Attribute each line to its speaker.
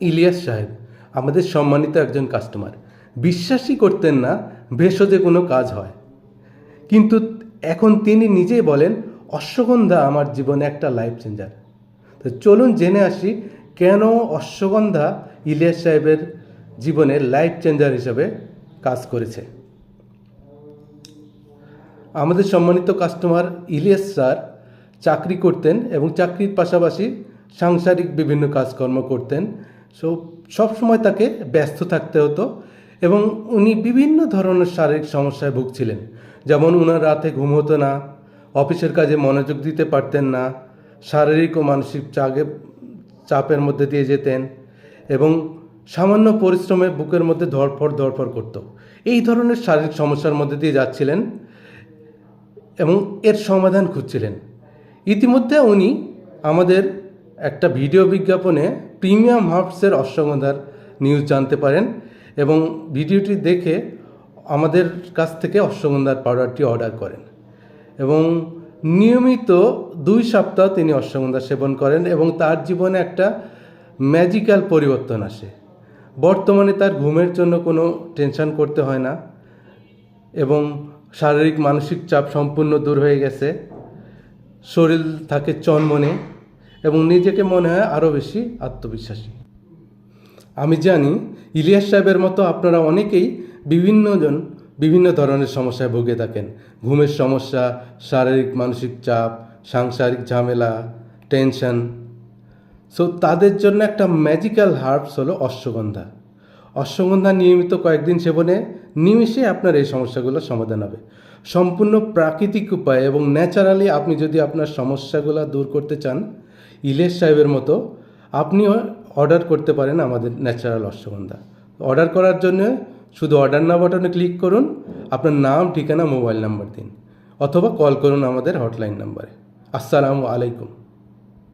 Speaker 1: ইলিয়াস সাহেব, আমাদের সম্মানিত একজন কাস্টমার বিশ্বাসই করতেন না ভেষজে কোনো কাজ হয়। কিন্তু এখন তিনি নিজেই বলেন, অশ্বগন্ধা আমার জীবনে একটা লাইফ চেঞ্জার তো চলুন জেনে আসি, কেন অশ্বগন্ধা ইলিয়াস সাহেবের জীবনে লাইফ চেঞ্জার হিসেবে কাজ করেছে? আমাদের সম্মানিত কাস্টমার ইলিয়াস স্যার চাকরি করতেন এবং চাকরির পাশাপাশি সাংসারিক বিভিন্ন কাজকর্ম করতেন। সো সবসময় তাকে ব্যস্ত থাকতে হতো এবং উনি বিভিন্ন ধরনের শারীরিক সমস্যায় ভুগছিলেন। যেমন উনার রাতে ঘুম হতো না, অফিসের কাজে মনোযোগ দিতে পারতেন না, শারীরিক ও মানসিক চাগে, চাপের মধ্যে দিয়ে যেতেন এবং সামান্য পরিশ্রমে বুকের মধ্যে ধরফর ধরফর করতো। এই ধরনের শারীরিক সমস্যার মধ্যে দিয়ে যাচ্ছিলেন এবং এর সমাধান খুঁজছিলেন। ইতিমধ্যে উনি আমাদের একটা ভিডিও বিজ্ঞাপনে প্রিমিয়াম হার্বসের অশ্বগন্ধার নিউজ জানতে পারেন এবং ভিডিওটি দেখে আমাদের কাছ থেকে অশ্বগন্ধার পাউডারটি অর্ডার করেন। এবং নিয়মিত দুই সপ্তাহ তিনি অশ্বগন্ধা সেবন করেন এবং তার জীবনে একটা ম্যাজিক্যাল পরিবর্তন আসে। বর্তমানে তার ঘুমের জন্য কোনো টেনশন করতে হয় না এবং শারীরিক মানসিক চাপ সম্পূর্ণ দূর হয়ে গেছে। শরীর থাকে চনমনে। এবং নিজেকে মনে হয় আরও বেশি আত্মবিশ্বাসী। আমি জানি, ইলিয়াস সাহেবের মতো আপনারা অনেকেই বিভিন্নজন বিভিন্ন ধরনের সমস্যায় ভুগে থাকেন। ঘুমের সমস্যা, শারীরিক মানসিক চাপ, সাংসারিক ঝামেলা, টেনশন। সো তাদের জন্য একটা ম্যাজিক্যাল হার্বস হলো অশ্বগন্ধা। অশ্বগন্ধা নিয়মিত কয়েকদিন সেবনে নিমিষে আপনার এই সমস্যাগুলো সমাধান হবে। সম্পূর্ণ প্রাকৃতিক উপায় এবং ন্যাচারালি আপনি যদি আপনার সমস্যাগুলো দূর করতে চান ইলেশ সাহেবের মতো আপনিও অর্ডার করতে পারেন আমাদের ন্যাচারাল অশ্বগন্ধা। অর্ডার করার জন্য শুধু অর্ডার না বাটনে ক্লিক করুন, আপনার নাম, ঠিকানা মোবাইল নাম্বার দিন, অথবা কল করুন আমাদের হটলাইন নাম্বারে আসসালামু আলাইকুম।